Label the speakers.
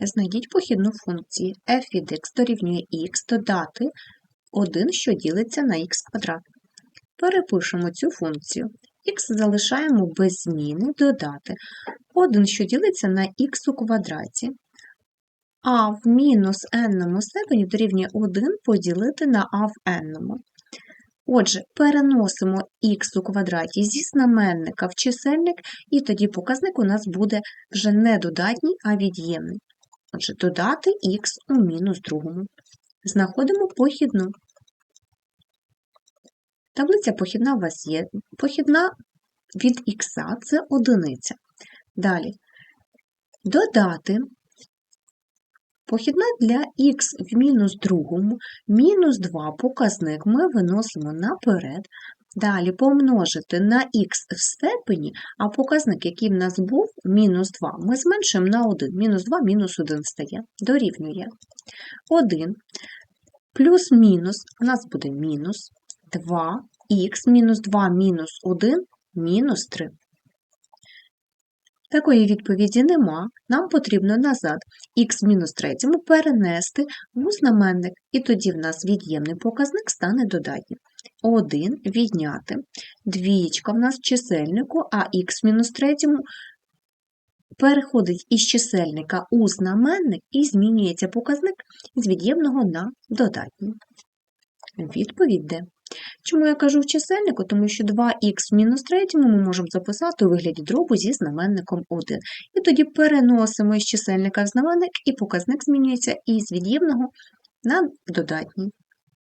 Speaker 1: Знайдіть похідну функції f від x дорівнює x додати 1, що ділиться на х квадрат. Перепишемо цю функцію. х залишаємо без зміни додати 1, що ділиться на х у квадраті, а в мінус n степені дорівнює 1 поділити на а в n. Отже, переносимо х у квадраті зі знаменника в чисельник, і тоді показник у нас буде вже не додатній, а від'ємний. Отже, додати х у мінус другому. Знаходимо похідну. Таблиця похідна у вас є. Похідна від х це одиниця. Далі. Додати похідна для х в мінус другому, мінус 2 показник ми виносимо наперед. Далі помножити на х в степені, а показник, який в нас був, мінус 2, ми зменшуємо на 1. Мінус 2, мінус 1 стає. Дорівнює 1 плюс-мінус, у нас буде мінус 2х, мінус 2, мінус 1, мінус 3. Такої відповіді нема, нам потрібно назад х в мінус третьому перенести у знаменник, і тоді в нас від'ємний показник стане додатнім. 1 відняти, двієчка в нас в чисельнику, а х в мінус третьому переходить із чисельника у знаменник і змінюється показник з від'ємного на додатній. Відповідь де? Чому я кажу в чисельнику? Тому що 2х в мінус третьому ми можемо записати у вигляді дробу зі знаменником 1. І тоді переносимо із чисельника в знаменник, і показник змінюється із від'ємного на додатній.